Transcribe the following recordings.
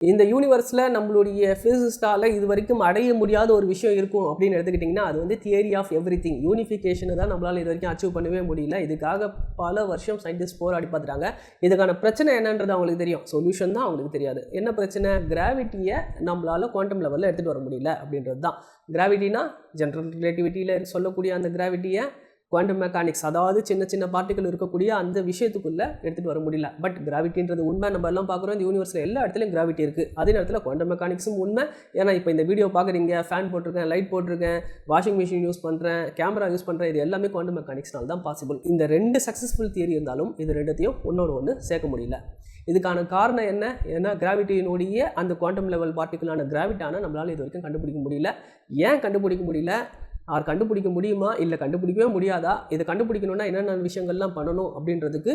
இந்த யூனிவர்ஸில் நம்மளுடைய ஃபிசிஸ்டால இது வரைக்கும் அடைய முடியாத ஒரு விஷயம் இருக்கும் அப்படின்னு எடுத்துக்கிட்டிங்கன்னா அது வந்து தியரி ஆஃப் எவ்ரி திங் யூனிஃபிகேஷனை தான் நம்மளால் இது வரைக்கும் அச்சீவ் பண்ணவே முடியல. இதுக்காக பல வருஷம் சயின்டிஸ்ட் போராடி பார்த்துட்டாங்க. இதுக்கான பிரச்சனை என்னன்றது அவங்களுக்கு தெரியும். சொல்யூஷன் தான் அவங்களுக்கு தெரியாது. என்ன பிரச்சனை? கிராவிட்டியை நம்மளால் குவாண்டம் லெவலில் எடுத்துகிட்டு வர முடியல அப்படின்றது தான் கிராவிட்டினா ஜென்ரல் ரிலேட்டிவிட்டியில் சொல்லக்கூடிய அந்த கிராவிட்டியை குவாண்டம் மெக்கானிக்ஸ் அதாவது சின்ன சின்ன பார்ட்டிகள் இருக்கக்கூடிய அந்த விஷயத்துக்குள்ளே எடுத்துகிட்டு வர முடியல. பட் கிராவிட்டின்றது உண்மை. நம்ம எல்லாம் பார்க்குறோம் இந்த யூனிவர்ஸில் எல்லா இடத்துலையும் கிராவிட்டி இருக்குது அதே நேரத்தில் குவாண்டம் மெக்கானிக்ஸும் உண்மை. ஏன்னா இப்போ இந்த வீடியோ பார்க்குறீங்க ஃபேன் போட்டிருக்கேன் லைட் போட்டிருக்கேன் வாஷிங் மிஷின் யூஸ் பண்ணுறேன் கேமரா யூஸ் பண்ணுறேன் இது எல்லாமே குவாண்டம் மெக்கானிக்ஸ்னால் தான் பாசிபிள் இந்த ரெண்டு சக்ஸஸ்ஃபுல் தியரி இருந்தாலும் இது ரெண்டுத்தையும் ஒன்னோட ஒன்று சேர்க்க முடியல. இதுக்கான காரணம் என்ன? ஏன்னா கிராவிட்டியினுடைய அந்த குவாண்டம் லெவல் பார்ட்டிக்கலான கிராவிட்டான நம்மளால் இது வரைக்கும் கண்டுபிடிக்க முடியல. ஏன் கண்டுபிடிக்க முடியல? அவர் கண்டுபிடிக்க முடியுமா? இல்லை கண்டுபிடிக்கவே முடியாதா? இதை கண்டுபிடிக்கணும்னா என்னென்ன விஷயங்கள்லாம் பண்ணணும் அப்படின்றதுக்கு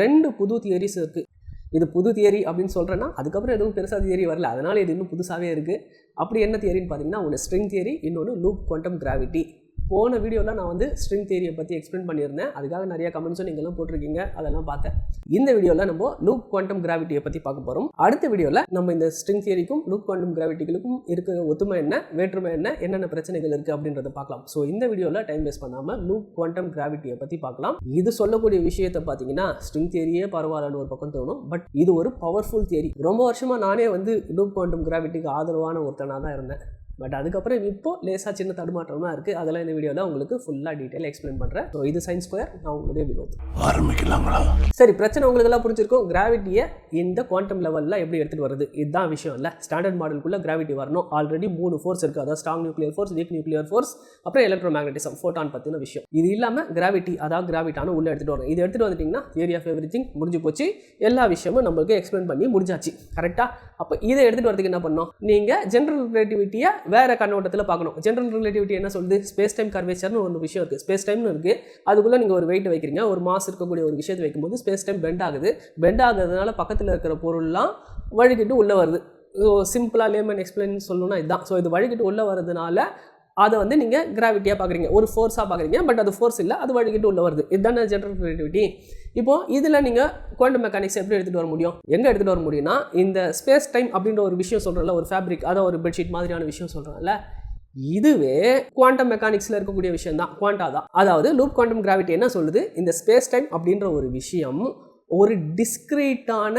ரெண்டு புது தியரிஸ் இருக்குது இது புது தியரி அப்படின்னு சொல்கிறேன்னா அதுக்கப்புறம் எதுவும் பெருசாக தியரி வரல. அதனால் இது இன்னும் புதுசாகவே இருக்குது அப்படி என்ன தியரின்னு பார்த்தீங்கன்னா ஒன்று ஸ்ட்ரிங் தியரி இன்னொன்று லூப் குவாண்டம் கிராவிட்டி. போன வீடியோவில் நான் வந்து ஸ்ட்ரிங் தேரியை பற்றி எக்ஸ்பிளைன் பண்ணியிருந்தேன். அதுக்காக நிறைய கமெண்ட்ஸும் நீங்களும் போட்டிருக்கீங்க. அதெல்லாம் பார்த்தேன். இந்த வீடியோவில் நம்ம லூப் குவாண்டம் கிராவிட்டியை பற்றி பார்க்க போகிறோம் அடுத்த வீடியோவில் நம்ம இந்த ஸ்ட்ரிங் தியரிக்கும் லூப் குவாண்டம் கிராவிட்டிகளுக்கும் இருக்கிற ஒத்துமை என்ன வேற்றுமை என்ன என்னென்ன பிரச்சனைகள் இருக்குது அப்படின்றத பார்க்கலாம். ஸோ இந்த வீடியோவில் டைம் வேஸ்ட் பண்ணாமல் லூப் குவாண்டம் கிராவிட்டியை பற்றி பார்க்கலாம். இது சொல்லக்கூடிய விஷயத்தை பார்த்தீங்கன்னா ஸ்ட்ரிங் தியரியே பரவாயில்லன்னு ஒரு பக்கம் தோணும். பட் இது ஒரு பவர்ஃபுல் தியரி ரொம்ப வருஷமாக நானே வந்து லூப் குவாண்டம் கிராவிட்டிக்கு ஆதரவான ஒருத்தனாக தான் இருந்தேன். பட் அதுக்கப்புறம் இப்போ லேசாக சின்ன தடுமாற்றமாக இருக்குது அதெல்லாம் இந்த வீடியோவில் உங்களுக்கு ஃபுல்லாக டீட்டெயில் எக்ஸ்பிளைன் பண்ணுறேன் ஸோ இது சயின்ஸ் ஸ்கொயர் நான் உங்களுடைய வினோத். ஆரம்பிக்கலாங்களா சரி பிரச்சனை உங்களுக்கு எல்லாம் புரிஞ்சிருக்கும். கிராவிட்டியை இந்த குவாண்டம் லெவலில் எப்படி எடுத்துகிட்டு வருது இதுதான் விஷயம் இல்லை. ஸ்டாண்டர்ட் மாடலுக்குள்ளே கிராவிட்டி வரணும். ஆல்ரெடி மூணு ஃபோர்ஸ் இருக்குது அதாவது strong nuclear force weak nuclear force அப்புறம் எலக்ட்ரோ மேக்னட்டிசம் ஃபோட்டான் பற்றின விஷயம். இது இல்லாமல் கிராவிட்டி அதாவது கிராவிட்டான உள்ளே எடுத்துகிட்டு வரும் இது எடுத்துகிட்டு வந்துட்டிங்கன்னா தியரி ஆஃப் எவ்ரி திங் முடிஞ்சு போச்சு. எல்லா விஷயமும் நம்மளுக்கு எக்ஸ்பிளைன் பண்ணி முடிஞ்சாச்சு. கரெக்டாக அப்போ இதை எடுத்துகிட்டு வரதுக்கு என்ன பண்ணணும் நீங்கள் ஜென்ரல் ரிலேட்டிவிட்டியை வேறு கண்ணோட்டத்தில் பார்க்கணும். ஜென்ரல் ரிலேட்டிவிட்டி என்ன சொல்லுது? ஸ்பேஸ் டைம் கர்வேச்சர்னு ஒரு விஷயம் இருக்குது ஸ்பேஸ் டைம்னு இருக்குது அதுக்குள்ளே நீங்கள் ஒரு வெயிட் வைக்கிறீங்க. ஒரு மாஸ் இருக்கக்கூடிய ஒரு விஷயத்தை வைக்கும்போது ஸ்பேஸ் டைம் பெண்ட் ஆகுது. பெண்ட் ஆகுறதுனால பக்கத்தில் இருக்கிற பொருள்லாம் வழுக்கிட்டு உள்ளே வருது. சிம்பிளாக லேமன் எக்ஸ்பிளைன் சொல்லணும்னா இதுதான். ஸோ இது வழிகிட்டு உள்ளே வரதுனால அதை வந்து நீங்கள் கிராவிட்டியாக பார்க்குறீங்க. ஒரு ஃபோர்ஸாக பார்க்குறீங்க. பட் அது ஃபோர்ஸ் இல்லை அது வழிகிட்டு உள்ளே வருது. இதுதானே ஜென்ரல் ரிலேட்டிவிட்டி இப்போது இதில் நீங்கள் குவாண்டம் மெக்கானிக்ஸ் எப்படி எடுத்துகிட்டு வர முடியும்? எங்கே எடுத்துகிட்டு வர முடியும்னா இந்த ஸ்பேஸ் டைம் அப்படின்ற ஒரு விஷயம் சொல்கிறல ஒரு ஃபேப்ரிக் அதான் ஒரு பெட்ஷீட் மாதிரியான விஷயம் சொல்கிறேன்ல இதுவே குவாண்டம் மெக்கானிக்ஸில் இருக்கக்கூடிய விஷயம் தான் குவாண்டா தான். அதாவது லூப் குவாண்டம் கிராவிட்டி என்ன சொல்லுது? இந்த ஸ்பேஸ் டைம் அப்படின்ற ஒரு விஷயம் ஒரு டிஸ்கிரீட்டான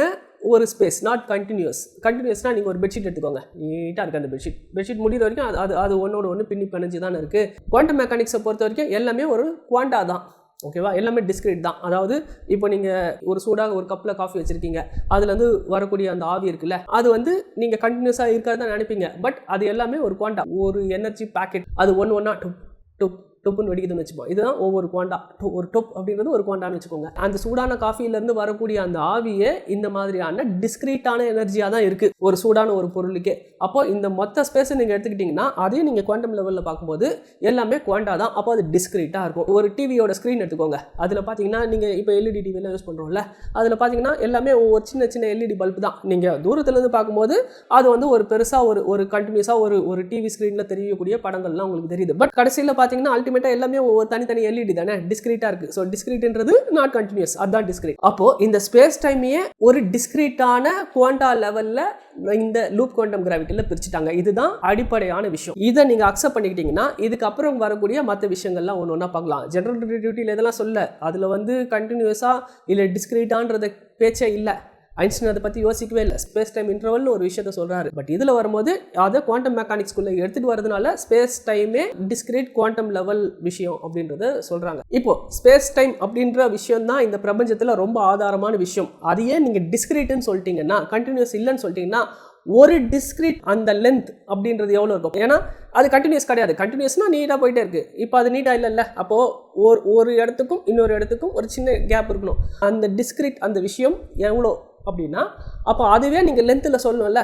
ஒரு ஸ்பேஸ் நாட் கண்டினியூஸ் கண்டினியூஸ்னால் நீங்கள் ஒரு பெட்ஷீட் எடுத்துக்கோங்க. நீட்டாக இருக்குது அந்த பெட்ஷீட் பெட்ஷீட் முடிகிற வரைக்கும் அது அது அது ஒன்றோட ஒன்று பின்னி பிணைஞ்சு தானே இருக்குது குவாண்டம் மெக்கானிக்ஸை பொறுத்த வரைக்கும் எல்லாமே ஒரு குவாண்டா தான். ஓகேவா எல்லாமே டிஸ்கிரிட் தான். அதாவது இப்போ நீங்கள் ஒரு சூடாக ஒரு கப்பில் காஃபி வச்சுருக்கீங்க. அதுலேருந்து வரக்கூடிய அந்த ஆவி இருக்குல்ல அது வந்து நீங்கள் கண்டினியூஸாக இருக்கிறதா நினைப்பீங்க. பட் அது எல்லாமே ஒரு குவாண்டா ஒரு எனர்ஜி பேக்கெட் அது ஒன்று ஒன்றா டுப் டுப் டொப்புன்னு வெடிக்குதுன்னு வச்சுப்போம் இதுதான் ஒவ்வொரு குவாண்டா. ஒரு டொப் அப்படின்றது ஒரு குவாண்டான்னு வச்சுக்கோங்க. அந்த சூடான காஃபிலேருந்து வரக்கூடிய அந்த ஆவியே இந்த மாதிரியான டிஸ்கிரீட்டான எனர்ஜியாக தான் இருக்குது ஒரு சூடான ஒரு பொருளுக்கே. அப்போ இந்த மொத்த ஸ்பேஸை நீங்கள் எடுத்துக்கிட்டிங்கன்னா அதையும் நீங்கள் குவாண்டம் லெவலில் பார்க்கும்போது எல்லாமே குவாண்டா தான். அப்போ அது டிஸ்கிரீட்டாக இருக்கும். ஒரு டிவியோட ஸ்க்ரீன் எடுத்துக்கோங்க. அதில் பார்த்தீங்கன்னா நீங்கள் இப்போ எல்இடி டிவிலாம் யூஸ் பண்ணுறோம்ல அதில் பார்த்தீங்கன்னா எல்லாமே ஒரு சின்ன சின்ன எல்இடி பல்ப் தான். நீங்கள் தூரத்துலேருந்து பார்க்கும்போது அது வந்து ஒரு பெருசாக ஒரு ஒரு கண்டினியூஸாக ஒரு ஒரு டிவி ஸ்க்ரீனில் தெரியக்கூடிய படங்கள்லாம் உங்களுக்கு தெரியுது. பட் கடைசியில் பார்த்தீங்கன்னா அல்டிமேட்டாக எல்லாமே ஒவ்வொரு தனித்தனி எல்இடி தானே? டிஸ்கிரீட்டாக இருக்குது ஸோ டிஸ்கிரீட்ன்றது நாட் கண்டினியூஸ் அதுதான் டிஸ்கிரீட் அப்போது இந்த ஸ்பேஸ் டைமையே ஒரு டிஸ்கிரீட்டான குவாண்டா லெவலில் இந்த லூப் குவாண்டம் கிராவிட்டியில் பிரிச்சுட்டாங்க. இதுதான் அடிப்படையான விஷயம். இதை நீங்கள் அக்செப்ட் பண்ணிக்கிட்டீங்கன்னா இதுக்கப்புறம் வரக்கூடிய மற்ற விஷயங்கள்லாம் ஒன்று ஒன்றா பார்க்கலாம். ஜென்ரல் ரிலேட்டிவிட்டியில் இதெல்லாம் சொல்ல. அதில் வந்து கண்டினியூஸாக இல்லை டிஸ்கிரீட்டான்றத பேச்சே இல்லை. ஐன்ஸ்டைன் அதை பற்றி யோசிக்கவே இல்லை. ஸ்பேஸ் டைம் இன்டர்வல்னு ஒரு விஷயத்த சொல்கிறாரு பட் இதில் வரும்போது அதை குவாண்டம் மெக்கானிக்ஸ்குள்ளே எடுத்துகிட்டு வரதுனால ஸ்பேஸ் டைமே டிஸ்கிரீட் குவாண்டம் லெவல் விஷயம் அப்படின்றத சொல்கிறாங்க இப்போ ஸ்பேஸ் டைம் அப்படின்ற விஷயம் தான் இந்த பிரபஞ்சத்தில் ரொம்ப ஆதாரமான விஷயம். அதையே நீங்கள் டிஸ்கிரீட்னு சொல்லிட்டீங்கன்னா கண்டினியூஸ் இல்லைன்னு சொல்லிட்டீங்கன்னா ஒரு டிஸ்கிரிட் அந்த லென்த் அப்படின்றது எவ்வளோ இருக்கும்? ஏன்னா அது கண்டினியூஸ் கிடையாது. கண்டினியூஸ்னா நீட்டாக போயிட்டே இருக்குது இப்போ அது நீட்டாக இல்லைல்ல? அப்போது ஒரு ஒரு இடத்துக்கும் இன்னொரு இடத்துக்கும் ஒரு சின்ன கேப் இருக்கணும். அந்த டிஸ்கிரிட் அந்த விஷயம் எவ்வளோ அப்படின்னா அப்போ அதுவே நீங்கள் லென்த்தில் சொல்லணும்ல?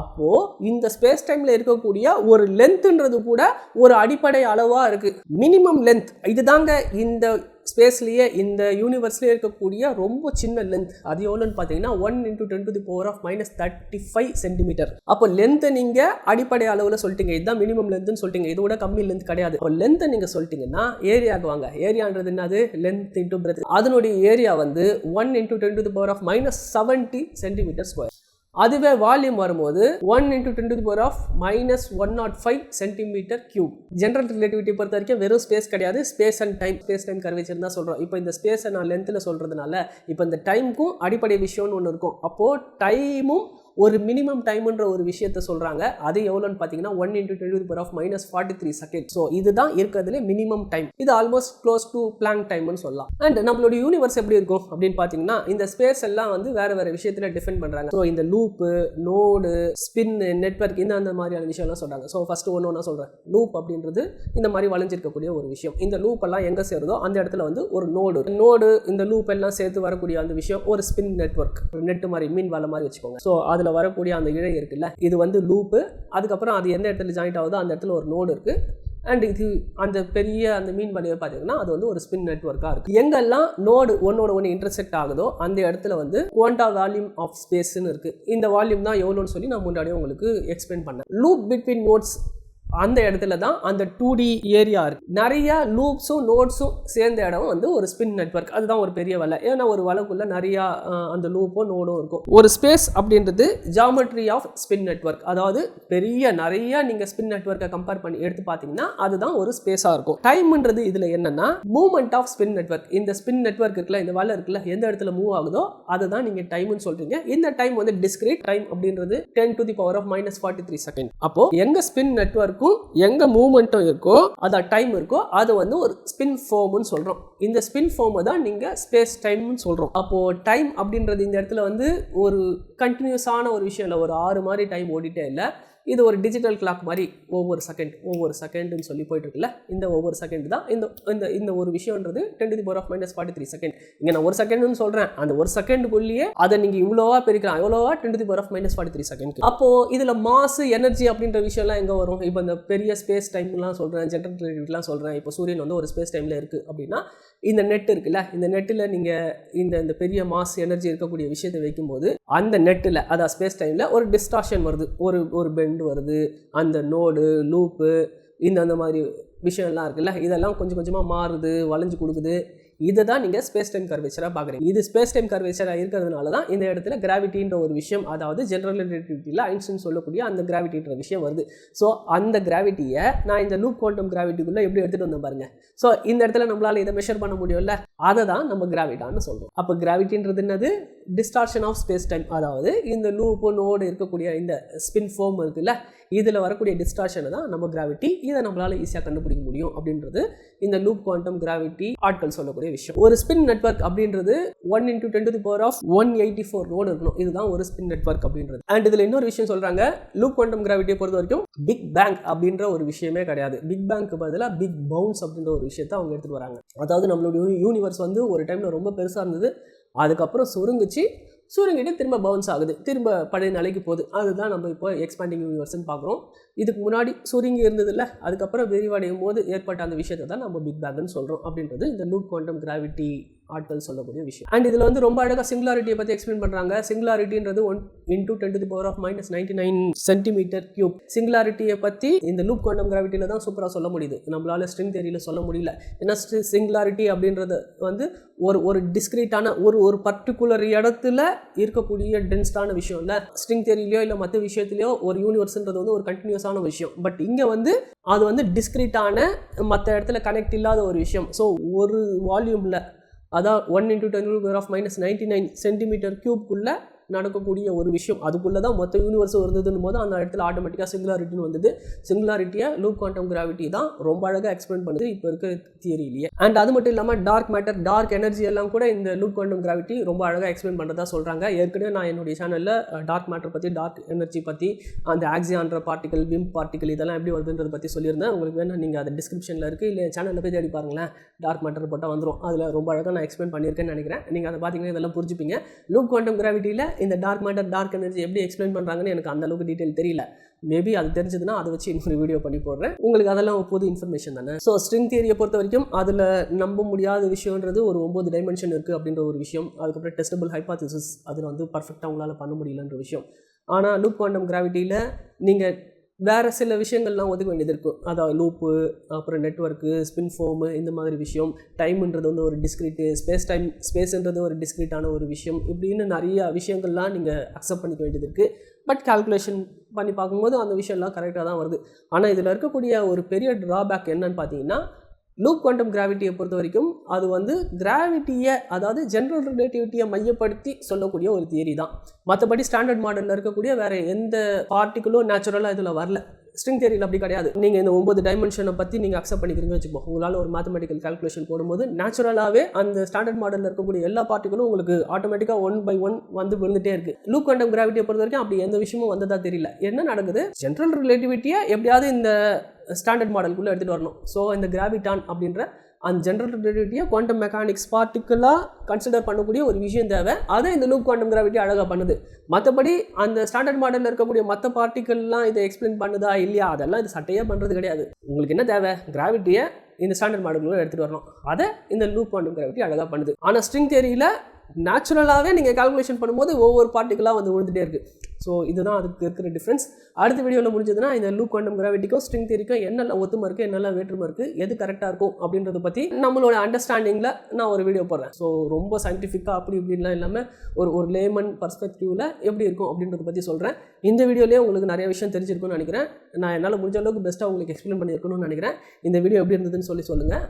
அப்போது இந்த ஸ்பேஸ் டைமில் இருக்கக்கூடிய ஒரு லென்த்துன்றது கூட ஒரு அடிப்படை அளவாக இருக்குது மினிமம் லென்த் இதுதாங்க இந்த ஸ்பேஸ்லேயே இந்த யூனிவர்ஸ்லேயே இருக்கக்கூடிய ரொம்ப சின்ன லென்த் அது எவ்வளோன்னு பார்த்தீங்கன்னா one into ten to the power of minus thirty five centimetre அப்போ லென்த்தை நீங்கள் அடிப்படை அளவில் சொல்லிட்டீங்க. இதுதான் மினிமம் லென்த்னு சொல்லிட்டீங்க. இதோட கம்மி லென்த் கிடையாது. அப்போ லென்த்தை நீங்கள் சொல்லிட்டீங்கன்னா ஏரியாக்கு வாங்க. ஏரியான்றது என்னது? லென்த் இன்டூ பிரெத் அதனுடைய ஏரியா வந்து one into ten to the power of minus seventy centimetre square அதுவே வால்யூம் வரும்போது one into ten to power of minus one nought five centimetre cube general relativity பொறுத்த வரைக்கும் வெறும் ஸ்பேஸ் கிடையாது. Space and time space time curvature தான் சொல்கிறோம் இப்போ இந்த ஸ்பேஸை நான் லென்த்தில் சொல்கிறதுனால இப்போ இந்த டைமுக்கும் அடிப்படை விஷயம்னு ஒன்று இருக்கும். அப்போது டைமும் ஒரு மினிமம் டைம்ன்ற ஒரு விஷயத்த சொல்கிறாங்க அது எவ்வளோன்னு பார்த்தீங்கன்னா one into ten power of minus forty three second so இதுதான் இருக்கிறதுலே மினிமம் டைம் இது ஆல்மோஸ்ட் க்ளோஸ் டு பிளாங்க் டைம்னு சொல்லலாம். அண்ட் நம்மளோட யூனிவர்ஸ் எப்படி இருக்கும் அப்படின்னு பார்த்தீங்கன்னா இந்த ஸ்பேஸ் எல்லாம் வந்து வேறு வேறு விஷயத்தில் டிஃபெண்ட் பண்ணுறாங்க ஸோ இந்த லூப்பு நோடு ஸ்பின் நெட்வொர்க் இந்த அந்த மாதிரியான விஷயம்லாம் சொல்கிறாங்க ஸோ ஃபஸ்ட்டு ஒன்று ஒன்றா சொல்கிறேன் லூப் அப்படின்றது இந்த மாதிரி வளைஞ்சிருக்கக்கூடிய ஒரு விஷயம். இந்த லூப் எல்லாம் எங்கே சேருதோ அந்த இடத்துல வந்து ஒரு நோடு நோடு இந்த லூப் எல்லாம் சேர்த்து வரக்கூடிய அந்த விஷயம் ஒரு ஸ்பின் நெட்வொர்க் நெட்டு மாதிரி மீன் வலை மாதிரி வச்சுக்கோங்க. ஸோ அதில் வரக்கூடிய அந்த இழை இருக்குல்ல இது வந்து லூப்பு அதுக்கப்புறம் அது எந்த இடத்துல ஜாயிண்ட் ஆகுதோ அந்த இடத்துல ஒரு நோடு இருக்குது அண்ட் இது அந்த பெரிய அந்த மீன் வலையை பார்த்தீங்கன்னா அது வந்து ஒரு ஸ்பின் நெட்ஒர்க்காக இருக்குது எங்கெல்லாம் நோடு ஒன்னோட ஒன்று இன்டர்செக்ட் ஆகுதோ அந்த இடத்துல வந்து குவாண்டா வால்யூம் ஆஃப் ஸ்பேஸ்னு இருக்குது இந்த வால்யூம் தான் எவ்வளோன்னு சொல்லி நான் முன்னாடியே உங்களுக்கு எக்ஸ்பிளைன் பண்ணேன். லூப் பிட்வீன் நோட்ஸ் அந்த இடத்துல தான் அந்த டூ டி ஏரியா இருக்கு. நிறைய லூப்ஸும் நோட்ஸும் சேர்ந்த இடம் வந்து ஒரு ஸ்பின் நெட்வொர்க் அதுதான் ஒரு பெரிய வலை. ஏன்னா ஒரு வலைக்குள்ள நிறைய அந்த லூப்பும் நோடும் இருக்கும். ஒரு ஸ்பேஸ் அப்படின்றது ஜாமெட்ரி ஆஃப் ஸ்பின் நெட்வொர்க் அதாவது பெரிய நிறைய நீங்க ஸ்பின் நெட்வொர்க்கை கம்பேர் பண்ணி எடுத்து பார்த்தீங்கன்னா அதுதான் ஒரு ஸ்பேஸாக இருக்கும். டைம்ன்றது இதுல என்னன்னா மூவ்மெண்ட் ஆஃப் ஸ்பின் நெட்வொர்க் இந்த ஸ்பின் நெட்வொர்க் இருக்குல்ல இந்த வலை இருக்குல்ல எந்த இடத்துல மூவ் ஆகுதோ அதுதான் நீங்க டைம்னு சொல்றீங்க. இந்த டைம் வந்து டிஸ்கிரீட் டைம் அப்படின்றது ten to the power of minus forty three second அப்போ எங்க ஸ்பின் இருக்கும். எங்கே மூமெண்ட்டும் இருக்கோ அதான் டைம் இருக்கோ அதை வந்து ஒரு ஸ்பின் ஃபோம்னு சொல்கிறோம் இந்த ஸ்பின் ஃபோமை தான் நீங்கள் ஸ்பேஸ் டைம்னு சொல்கிறோம் அப்போது டைம் அப்படின்றது இந்த இடத்துல வந்து ஒரு கண்டினியூஸான ஒரு விஷயம் இல்லை. ஒரு ஆறு மாதிரி டைம் ஓடிட்டே இல்லை. இது ஒரு டிஜிட்டல் கிளாக் மாதிரி ஒவ்வொரு செகண்ட் ஒவ்வொரு செகண்டுன்னு சொல்லி போயிட்டுருக்குல்ல? இந்த ஒவ்வொரு செகண்ட் தான் இந்த இந்த இந்த ஒரு விஷயன்றது ten the power of minus forty three second இங்கே நான் ஒரு செகண்ட்னு சொல்கிறேன் அந்த ஒரு செகண்டுக்குள்ளேயே அதை நீங்கள் இவ்வளோவா பிரிக்கலாம். எவ்வளோவா ten the power of minus forty three second அப்போ இதில் மாசு எனர்ஜி அப்படின்ற விஷயம்லாம் எங்கே வரும்? இப்போ இந்த பெரிய ஸ்பேஸ் டைம்லாம் சொல்கிறேன் ஜென்ரல் ரிலேட்டிவ்லாம் சொல்கிறேன் இப்போ சூரியன் வந்து ஒரு ஸ்பேஸ் டைமில் இருக்குது அப்படின்னா இந்த நெட் இருக்குல்ல இந்த நெட்டில் நீங்கள் இந்த இந்த பெரிய மாஸ் எனர்ஜி இருக்கக்கூடிய விஷயத்தை வைக்கும்போது அந்த நெட்டில் அதான் ஸ்பேஸ் டைமில் ஒரு டிஸ்டார்ஷன் வருது. ஒரு ஒரு பெண்ட் வருது. அந்த நோடு லூப்பு இந்த அந்த மாதிரி விஷயம்லாம் இருக்குல்ல இதெல்லாம் கொஞ்சம் கொஞ்சமாக மாறுது வளைஞ்சு கொடுக்குது. இதை தான் நீங்கள் ஸ்பேஸ் டைம் கர்வேச்சராக பார்க்குறீங்க. இது ஸ்பேஸ் டைம் கர்வேச்சராக இருக்கிறதுனால தான் இந்த இடத்துல கிராவிட்டின்ற ஒரு விஷயம் அதாவது ஜென்ரல் ரிலேட்டிவிட்டியில் ஐன்ஸ்டின் சொல்லக்கூடிய அந்த கிராவிட்டின்ற விஷயம் வருது. ஸோ அந்த கிராவிட்டியை நான் இந்த லூப் குவாண்டம் கிராவிட்டிக்குள்ளே எப்படி எடுத்துகிட்டு வந்தேன் பாருங்க. ஸோ இந்த இடத்துல நம்மளால் இதை மெஷர் பண்ண முடியும்ல? அதை தான் நம்ம கிராவிட்டான்னு சொல்கிறோம் அப்போ கிராவிட்டின்றது என்னது? டிஸ்டார்ஷன் ஆஃப் ஸ்பேஸ் டைம் அதாவது இந்த லூப்பு நோடு இருக்கக்கூடிய இந்த ஸ்பின் ஃபோம் இருக்குல்ல? இதில் வரக்கூடிய டிஸ்டார்ஷனை தான் நம்ம கிராவிட்டி இதை நம்மளால் ஈஸியாக கண்டுபிடிக்க முடியும் அப்படின்றது இந்த லூப் குவாண்டம் கிராவிட்டி ஆட்கள் சொல்லக்கூடிய விஷயம். ஒரு ஸ்பின் நெட்வொர்க் அப்படின்றது one into ten to power of one eighty four road இருக்கணும். இதுதான் ஒரு ஸ்பின் நெட்வொர்க் அப்படின்றது. அண்ட் இதில் இன்னொரு விஷயம் சொல்கிறாங்க லூப் குவாண்டம் கிராவிட்டியை பொறுத்த வரைக்கும் பிக் பேங்க் அப்படின்ற ஒரு விஷயமே கிடையாது. பிக் பேங்க்கு பதிலாக பிக் பவுன்ஸ் அப்படின்ற ஒரு விஷயத்தை அவங்க எடுத்துகிட்டு வராங்க. அதாவது நம்மளுடைய யூனிவர்ஸ் வந்து ஒரு டைமில் ரொம்ப பெருசாக இருந்தது. அதுக்கப்புறம் சுருங்குச்சு. சுருங்கிட்டு திரும்ப பவுன்ஸ் ஆகுது. திரும்ப பழைய நிலைக்கு போகுது. அதுதான் நம்ம இப்போ எக்ஸ்பாண்டிங் யூனிவர்ஸ்னு பார்க்குறோம். இதுக்கு முன்னாடி சுருங்கி இருந்ததில்ல. அதுக்கப்புறம் விரிவடையும் போது ஏற்பட்ட அந்த விஷயத்தை தான் நம்ம பிக் பேக்னு சொல்கிறோம் அப்படின்றது. இந்த லூப் குவாண்டம் கிராவிட்டி ஆட்கள் சொல்லக்கூடிய விஷயம். அண்ட் இதில் வந்து ரொம்ப அழகாக சிங்குலாரிட்டியை பற்றி எக்ஸ்பிளைன் பண்ணுறாங்க சிங்குலாரிட்டின்றது one into ten to power of minus ninety nine centimetre cube சிங்குலாரிட்டியை பற்றி இந்த லூப் குவாண்டம் கிராவிட்டியில் தான் சூப்பராக சொல்ல முடியுது. நம்மளால் ஸ்ட்ரிங் தேரியில் சொல்ல முடியல. ஏன்னா சிங்குலாரிட்டி அப்படின்றது வந்து ஒரு ஒரு டிஸ்கிரீட்டான ஒரு ஒரு பர்டிகுலர் இடத்துல இருக்கக்கூடிய டென்ஸ்டான விஷயம் இல்லை. ஸ்ட்ரிங் தேரியிலையோ இல்லை மற்ற விஷயத்துலையோ ஒரு யூனிவர்ஸ்ன்றது வந்து ஒரு கண்டினியூஸான விஷயம். பட் இங்கே வந்து அது வந்து டிஸ்கிரீட்டான மற்ற இடத்துல கனெக்ட் இல்லாத ஒரு விஷயம். ஸோ ஒரு வால்யூமில் அதான் one into ten of minus ninety nine centimetre க்யூப்குள்ளே நடக்கக்கூடிய ஒரு விஷயம். அதுக்குள்ளே தான் மொத்த யூனிவர்ஸ் இருந்ததுன்னு போது அந்த இடத்துல ஆட்டோமேட்டிக்காக சிங்குலாரிட்டின்னு வந்தது. சிங்குலாரிட்டியை லூப் குவாண்டம் கிராவிட்டி தான் ரொம்ப அழகாக எக்ஸ்பிளைன் பண்ணுது இப்போ இருக்க தியரியிலேயே அண்ட் அது மட்டும் இல்லாமல் டார்க் மேட்டர் டார்க் எனர்ஜி எல்லாம் கூட இந்த லூப் குவாண்டம் கிராவிட்டி ரொம்ப அழகாக எக்ஸ்பிளைன் பண்ணுறதா சொல்கிறாங்க ஏற்கனவே நான் என்னுடைய சேனலில் டார்க் மேட்டர் பற்றி டார்க் எனர்ஜி பற்றி அந்த ஆக்சியான்ற பார்ட்டிகல் விம் பார்ட்டிகல் இதெல்லாம் எப்படி வருதுன்றது பற்றி சொல்லியிருந்தேன். உங்களுக்கு வேணும் நீங்கள் அது டிஸ்கிரிப்ஷனில் இருக்குது இல்லை சேனலில் போய் தேடி பாருங்களேன். டார்க் மேட்டர் போட்டால் வந்துடும் அதில் ரொம்ப அழகாக நான் எக்ஸ்பிளைன் பண்ணியிருக்கேன்னு நினைக்கிறேன். நீங்கள் அதை பார்த்தீங்கன்னா இதெல்லாம் புரிஞ்சுப்பீங்க. லூப் குவாண்டம் கிராவிட்டியில் இந்த டார்க் மேட்டர் டார்க் எனர்ஜி எப்படி எக்ஸ்பிளைன் பண்ணுறாங்கன்னு எனக்கு அந்த அளவுக்கு டீட்டெயில் தெரியல. மேபி அது தெரிஞ்சதுன்னா அதை வச்சு இன்னொரு வீடியோ பண்ணி போடுறேன். உங்களுக்கு அதெல்லாம் புது இன்ஃபர்மேஷன் தானே? ஸோ ஸ்ட்ரிங் தியரியை பொறுத்த வரைக்கும் அதில் நம்ப முடியாத விஷயன்றது ஒரு ஒம்பது டைமென்ஷன் இருக்குது அப்படின்ற ஒரு விஷயம். அதுக்கப்புறம் டெஸ்டபிள் ஹைபாத்திசிஸ் அதில் வந்து பர்ஃபெக்டாக உங்களால் பண்ண முடியலன்ற விஷயம். ஆனால் லூப் குவாண்டம் கிராவிட்டியில் நீங்கள் வேறு சில விஷயங்கள்லாம் ஒதுக்க வேண்டியது இருக்கும். அதாவது லூப்பு அப்புறம் நெட்ஒர்க்கு ஸ்பின் ஃபோமு இந்த மாதிரி விஷயம். டைம்ன்றது வந்து ஒரு டிஸ்கிரிட்டு ஸ்பேஸ் டைம் ஸ்பேஸ்ன்றது ஒரு டிஸ்கிரிட்டான ஒரு விஷயம். இப்படின்னு நிறைய விஷயங்கள்லாம் நீங்கள் அக்செப்ட் பண்ணிக்க வேண்டியது இருக்குது பட் கால்குலேஷன் பண்ணி பார்க்கும்போது அந்த விஷயம்லாம் கரெக்டாக தான் வருது. ஆனால் இதில் இருக்கக்கூடிய ஒரு பெரிய ட்ராபேக் என்னன்னு பார்த்தீங்கன்னா லூப் குவாண்டம் கிராவிட்டியை பொறுத்த வரைக்கும் அது வந்து கிராவிட்டியை அதாவது ஜென்ரல் ரிலேட்டிவிட்டியை மையப்படுத்தி சொல்லக்கூடிய ஒரு தியரி தான். மற்றபடி ஸ்டாண்டர்ட் மாடலில் இருக்கக்கூடிய வேற எந்த பார்ட்டிகுலும் நேச்சுரலாக இதில் வரல. ஸ்ட்ரிங் தியரியில் அப்படி கிடையாது. நீங்கள் இந்த ஒன்பது டைமென்ஷனை பற்றி நீங்கள் அக்செப்ட் பண்ணிக்கிறீங்கன்னு வச்சுப்போம் உங்களால் ஒரு மேத்தமெட்டிக்கல் கால்குலேஷன் போடும்போது நேச்சுரலாகவே அந்த ஸ்டாண்டர்ட் மாடலில் இருக்கக்கூடிய எல்லா பார்ட்டிகளும் உங்களுக்கு ஆட்டோமேட்டிக்காக ஒன் பை ஒன் வந்து விழுந்துட்டே இருக்கு. லூப் குவாண்டம் கிராவிட்டியை பொறுத்த வரைக்கும் அப்படி எந்த விஷயமும் வந்ததாக தெரியல. என்ன நடக்குது? ஜென்ரல் ரிலேட்டிவிட்டியை எப்படியாவது இந்த ஸ்டாண்டர்ட் மாடலுக்குள்ளே எடுத்துகிட்டு வரணும். ஸோ இந்த கிராவிட்டான் அப்படின்ற அந்த ஜென்ரல் ரிலேட்டிவிட்டியை குவாண்டம் மெக்கானிக்ஸ் பார்ட்டிக்கலாக கன்சிடர் பண்ணக்கூடிய ஒரு விஷயம் தேவை. அதை இந்த லூப் குவாண்டம் கிராவிட்டி அழகாக பண்ணுது. மற்றபடி அந்த ஸ்டாண்டர்ட் மாடலில் இருக்கக்கூடிய மற்ற பார்ட்டிக்கல்லாம் இதை எக்ஸ்பிளைன் பண்ணுதா இல்லையா? அதெல்லாம் இது சட்டையே பண்ணுறது கிடையாது. உங்களுக்கு என்ன தேவை? கிராவிட்டியை இந்த ஸ்டாண்டர்ட் மாடலுக்குள்ளே எடுத்துகிட்டு வரணும். அதை இந்த லூப் குவாண்டம் கிராவிட்டி அழகாக பண்ணுது. ஆனால் ஸ்ட்ரிங் தேரியில் நேச்சுரலாகவே நீங்கள் கால்குலேஷன் பண்ணும்போது ஒவ்வொரு பார்ட்டிக்கலாக வந்து விழுந்துட்டே இருக்குது ஸோ இதுதான் அதுக்கு இருக்கிற டிஃப்ரென்ஸ் அடுத்த வீடியோவில் முடிஞ்சதுன்னா இந்த லூப் குவாண்டம் கிராவிட்டிக்கும் ஸ்ட்ரிங் தேரிக்கும் என்னெல்லாம் ஒத்துமா இருக்குது என்னெல்லாம் வேற்றுமை இருக்குது எது கரெக்டாக இருக்கும் அப்படின்றத பற்றி நம்மளோட அண்டர்ஸ்டாண்டிங்கில் நான் ஒரு வீடியோ போடுறேன். ஸோ ரொம்ப சயின்டிஃபிக்காக அப்படி இப்படின்லாம் இல்லாமல் ஒரு ஒரு லேமன் பர்ஸ்பெக்டிவில் எப்படி இருக்கும் அப்படின்றத பற்றி சொல்கிறேன் இந்த வீடியோலேயே உங்களுக்கு நிறைய விஷயம் தெரிஞ்சிருக்கும்னு நினைக்கிறேன். நான் என்னால் முடிஞ்ச அளவுக்கு பெஸ்ட்டாக உங்களுக்கு எக்ஸ்பிளைன் பண்ணியிருக்கணும்னு நினைக்கிறேன். இந்த வீடியோ எப்படி இருந்ததுன்னு சொல்லி சொல்லுங்கள்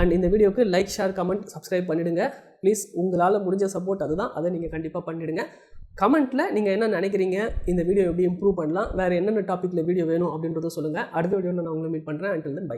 அண்ட் இந்த வீடியோக்கு லைக் ஷேர் கமெண்ட் சப்ஸ்கிரைப் பண்ணிவிடுங்க ப்ளீஸ் உங்களால் முடிஞ்ச சப்போர்ட் அதுதான். அதை நீங்கள் கண்டிப்பாக பண்ணிவிடுங்க கமெண்ட்டில் நீங்கள் என்ன நினைக்கிறீங்க? இந்த வீடியோ எப்படி இம்ப்ரூவ் பண்ணலாம்? வேறு என்னென்ன டாப்பிக்கில் வீடியோ வேணும் அப்படின்றத சொல்லுங்கள் அடுத்த வீடியோவில் நான் உங்களை மீட் பண்ணுறேன் அண்டில் தென் பை